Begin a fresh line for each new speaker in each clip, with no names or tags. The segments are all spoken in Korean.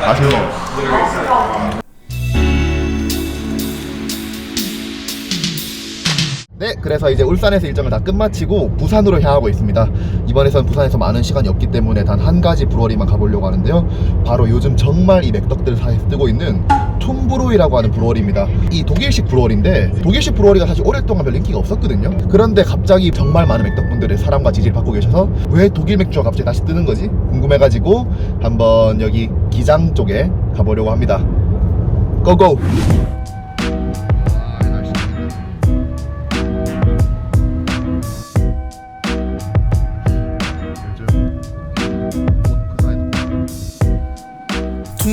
맛있는 네, 그래서 이제 울산에서 일정을 다 끝마치고 부산으로 향하고 있습니다. 이번에선 부산에서 많은 시간이 없기 때문에 단 한 가지 브루어리만 가보려고 하는데요. 바로 요즘 정말 이 맥덕들 사이에서 뜨고 있는 톰브로이라고 하는 브루어리입니다. 이 독일식 브루어리인데 독일식 브루어리가 사실 오랫동안 별 인기가 없었거든요. 그런데 갑자기 정말 많은 맥덕분들의 사랑과 지지를 받고 계셔서 왜 독일 맥주가 갑자기 다시 뜨는 거지? 궁금해가지고 한번 여기 기장 쪽에 가보려고 합니다. 고고!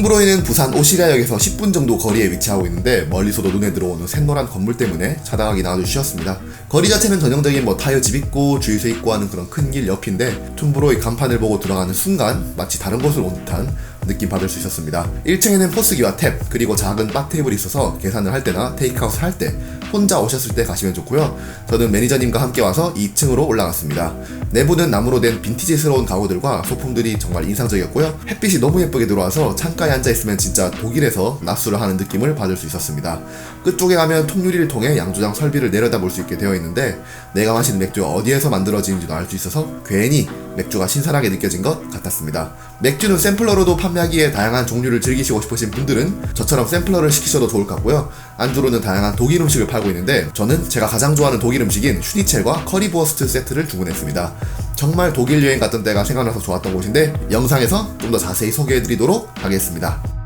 퉁브로이는 부산 오시라역에서 10분 정도 거리에 위치하고 있는데 멀리서도 눈에 들어오는 샛노란 건물 때문에 아주 쉬웠습니다. 거리 자체는 전형적인 뭐 타이어 집 있고 주유소 있고 하는 그런 큰 길 옆인데 퉁브로이 간판을 보고 들어가는 순간 마치 다른 곳을 온 듯한 느낌 받을 수 있었습니다. 1층에는 포스기와 탭 그리고 작은 바 테이블이 있어서 계산을 할 때나 테이크아웃을 할 때 혼자 오셨을 때 가시면 좋고요. 저는 매니저님과 함께 와서 2층으로 올라갔습니다. 내부는 나무로 된 빈티지스러운 가구들과 소품들이 정말 인상적이었고요. 햇빛이 너무 예쁘게 들어와서 창가에 앉아 있으면 진짜 독일에서 낮술을 하는 느낌을 받을 수 있었습니다. 끝쪽에 가면 통유리를 통해 양조장 설비를 내려다볼 수 있게 되어 있는데 내가 마시는 맥주가 어디에서 만들어지는지도 알 수 있어서 괜히 맥주가 신선하게 느껴진 것 같았습니다. 맥주는 샘플러로도 판 매하기에 다양한 종류를 즐기시고 싶으신 분들은 저처럼 샘플러를 시키셔도 좋을 것 같고요. 안주로는 다양한 독일 음식을 팔고 있는데 저는 제가 가장 좋아하는 독일 음식인 슈니첼과 커리부어스트 세트를 주문했습니다. 정말 독일 여행 갔던 때가 생각나서 좋았던 곳인데 영상에서 좀 더 자세히 소개해드리도록 하겠습니다.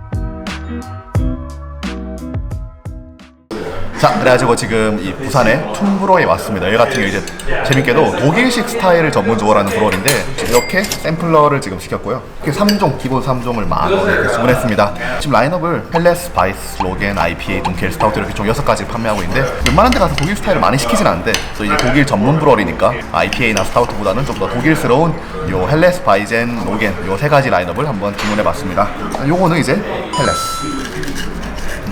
자, 그래가지고 지금 이 부산의 퉁브로에 왔습니다. 여기 같은 경우 이제 재밌게도 독일식 스타일을 전문적으로 하는 브로인데 이렇게 샘플러를 지금 시켰고요. 이렇게 3종, 기본 3종을 만 원에 이렇게 주문했습니다. 지금 라인업을 헬레스, 바이스, 로겐, IPA, dunkel, 스타우트 이렇게 총 6가지 판매하고 있는데 웬만한 데 가서 독일 스타일을 많이 시키진 않는데 또 이제 독일 전문 브로리니까 IPA나 스타우트보다는 좀 더 독일스러운 요 헬레스, 바이젠, 로겐 요 세 가지 라인업을 한번 주문해봤습니다. 요거는 이제 헬레스.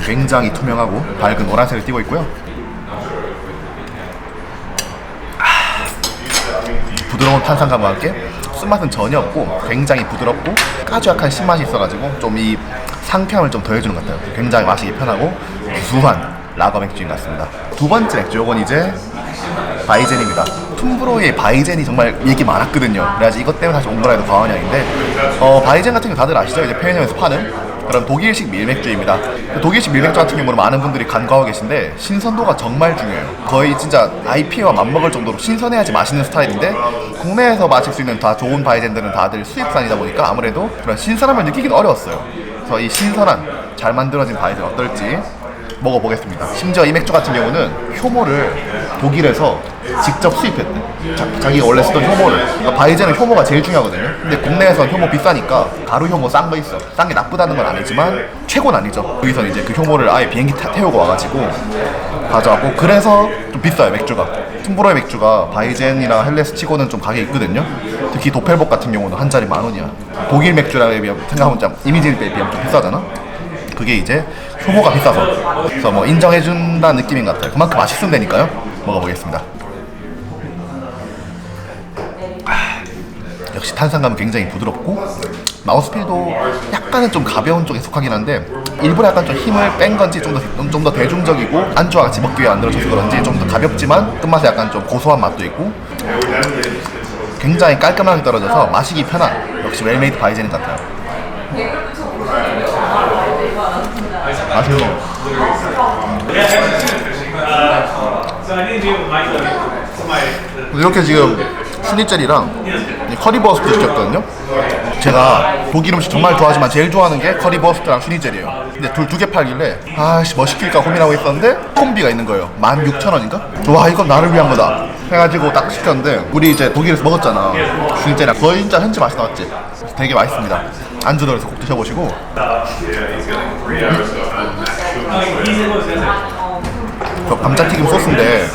굉장히 투명하고 밝은 노란색을 띠고 있고요. 아, 부드러운 탄산감과 함께 쓴맛은 전혀 없고 굉장히 부드럽고 까주약한 신맛이 있어가지고 좀 이 상쾌함을 좀 더해주는 것 같아요. 굉장히 마시기 편하고 구수한 라거 맥주인 것 같습니다. 두 번째 맥주 요건 이제 바이젠입니다. 툼브로의 바이젠이 정말 얘기 많았거든요. 그래가지고 이것 때문에 사실 온 거라 해도 과언이 아닌데 어, 바이젠 같은 경우 다들 아시죠? 이제 편의점에서 파는 그런 독일식 밀맥주입니다. 그 독일식 밀맥주 같은 경우는 많은 분들이 간과하고 계신데 신선도가 정말 중요해요. 거의 진짜 IPA와 맞먹을 정도로 신선해야지 맛있는 스타일인데 국내에서 마실 수 있는 다 좋은 바이젠들은 다들 수입산이다 보니까 아무래도 그런 신선함을 느끼기는 어려웠어요. 그래서 이 신선한 잘 만들어진 바이젠 어떨지 먹어보겠습니다. 심지어 이 맥주 같은 경우는 효모를 독일에서 직접 수입했대. 자, 기가 원래 쓰던 효모를. 그러니까 바이젠은 효모가 제일 중요하거든요. 근데 국내에선 효모 비싸니까 가루 효모 싼 거 있어. 싼 게 나쁘다는 건 아니지만 최고는 아니죠. 여기서 이제 그 효모를 아예 비행기 타, 태우고 와가지고 가져왔고 그래서 좀 비싸요 맥주가. 툼브로의 맥주가 바이젠이나 헬레스 치고는 좀 가격이 있거든요. 특히 도펠복 같은 경우는 한 잔이 만 원이야. 독일 맥주랑 비하면 생각하면 좀 이미지에 비하면 좀 비싸잖아. 그게 이제 효모가 비싸서. 그래서 뭐 인정해준다는 느낌인 것 같아요. 그만큼 맛있으면 되니까요. 먹어보겠습니다. 아, 역시 탄산감은 굉장히 부드럽고 마우스필도 약간은 좀 가벼운 쪽에 속하긴 한데 일부러 약간 좀 힘을 뺀 건지 좀 더 좀더 대중적이고 안주와 같이 먹기 위해 만들어져서 그런지 좀 더 가볍지만 끝맛에 약간 좀 고소한 맛도 있고 굉장히 깔끔하게 떨어져서 마시기 편한 역시 웰메이드 바이제닌 같아요 맛있는 거
So I didn't deal Somebody.
이렇게 지금 이 커리버스트 시켰거든요. 제가 독일 음식 정말 좋아하지만 제일 좋아하는 게 커리버스트랑 슈니첼이에요. 근데 둘 두 개 팔길래 아씨 뭐 시킬까 고민하고 있었는데 콤비가 있는 거예요. 16,000원인가? 와 이건 나를 위한 거다. 해가지고 딱 시켰는데 우리 이제 독일에서 먹었잖아. 슈니첼이랑 거의 진짜 현지 맛이 나왔지. 되게 맛있습니다. 안주 넣어서 꼭 드셔보시고 그 감자튀김 소스인데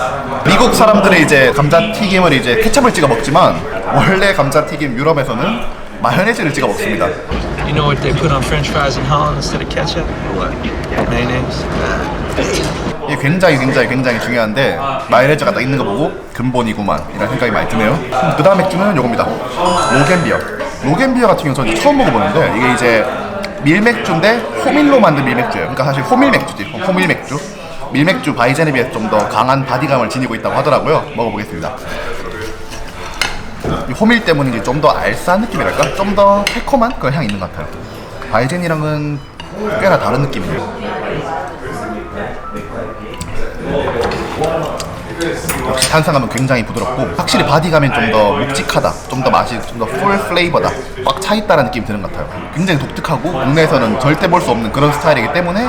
미국 사람들은 이제 감자튀김을 이제 케첩을 찍어 먹지만 원래 감자튀김 유럽에서는 마요네즈를 찍어 먹습니다.
You know what they put on French fries in Holland instead of ketchup? What? Mayonnaise.
이게 굉장히 굉장히 굉장히 중요한데 마요네즈가 딱 있는 거 보고 근본이구만 이런 생각이 많이 드네요. 그 다음 맥주는 요겁니다. 로겐비어. 로겐비어 같은 경우 저는 처음 먹어보는데 이게 이제 밀맥주인데 호밀로 만든 밀맥주예요. 그러니까 사실 호밀 맥주지. 호밀 맥주. 밀맥주 바이젠에 비해서 좀더 강한 바디감을 지니고 있다고 하더라고요. 먹어보겠습니다. 이 호밀 때문인지 좀 더 알싸한 느낌이랄까? 좀 더 새콤한 그런 향이 있는 것 같아요. 바이젠이랑은 꽤나 다른 느낌이에요. 역시 탄산감은 굉장히 부드럽고 확실히 바디감이 좀 더 묵직하다 좀 더 맛이 좀 더 풀 플레이버다 꽉 차있다는 느낌이 드는 것 같아요. 굉장히 독특하고 국내에서는 절대 볼 수 없는 그런 스타일이기 때문에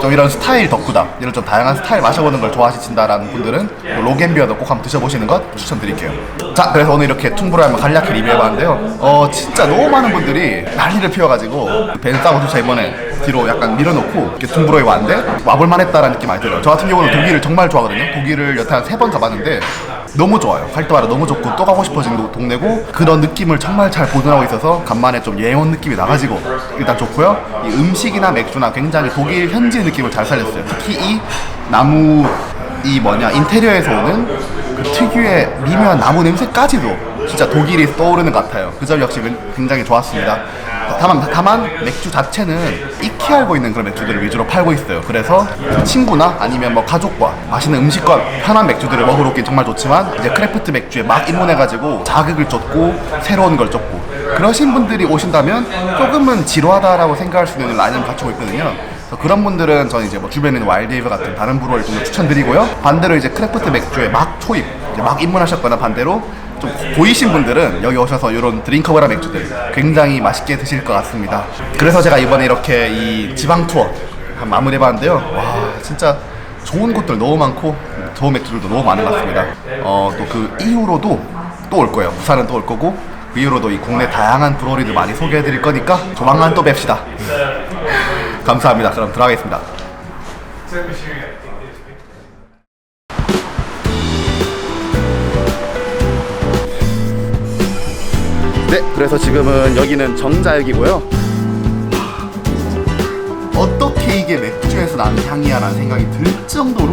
좀 이런 스타일 덕후다 이런 좀 다양한 스타일 마셔보는 걸 좋아하신다라는 분들은 로겐비어도 꼭 한번 드셔보시는 것 추천드릴게요 자 그래서 오늘 이렇게 퉁브로얄만 간략히 리뷰해봤는데요 어 진짜 너무 많은 분들이 난리를 피워가지고 벤싸고 주차 이번에 뒤로 약간 밀어놓고 이렇게 퉁브로에 왔는데 와볼만 했다라는 느낌 많이 들어요 저 같은 경우는 독일을 정말 좋아하거든요 독일을 여태 한 세 번 가봤는데 너무 좋아요. 활동하러 너무 좋고 또 가고 도- 동네고 그런 느낌을 정말 잘 보존하고 있어서 간만에 좀 예온 느낌이 나가지고 일단 좋고요. 이 음식이나 맥주나 굉장히 독일 현지 느낌을 잘 살렸어요. 특히 이 나무 이 뭐냐 인테리어에서 오는 그 특유의 미묘한 나무 냄새까지도 진짜 독일이 떠오르는 것 같아요. 그 점 역시 굉장히 좋았습니다 다만, 다만 맥주 자체는 익히 알고 있는 그런 맥주들을 위주로 팔고 있어요. 그래서 친구나 아니면 뭐 가족과 맛있는 음식과 편한 맥주들을 먹으러 오긴 정말 좋지만 이제 크래프트 맥주에 막 입문해가지고 자극을 줬고 새로운 걸 줬고 그러신 분들이 오신다면 조금은 지루하다라고 생각할 수 있는 라인을 갖추고 있거든요. 그런 분들은 저는 이제 뭐 주변에 있는 와일드웨이브 같은 다른 브루어를 좀 추천드리고요. 반대로 이제 크래프트 맥주에 막 초입, 이제 막 입문하셨거나 반대로 좀 보이신 분들은 여기 오셔서 이런 드링커버라 맥주들 굉장히 맛있게 드실 것 같습니다. 그래서 제가 이번에 이렇게 이 지방 투어 한 마무리해 봤는데요. 와 진짜 좋은 곳들 너무 많고 좋은 맥주들도 너무 많은 것 같습니다. 어 또 그 이후로도 또 올 거예요. 부산은 또 올 거고 그 이후로도 이 국내 다양한 브로리들 많이 소개해 드릴 거니까 조만간 또 뵙시다. 감사합니다. 그럼 들어가겠습니다. 네, 그래서 지금은 여기는 정자역이고요. 어떻게 이게 맥주에서 나는 향이야라는 생각이 들 정도로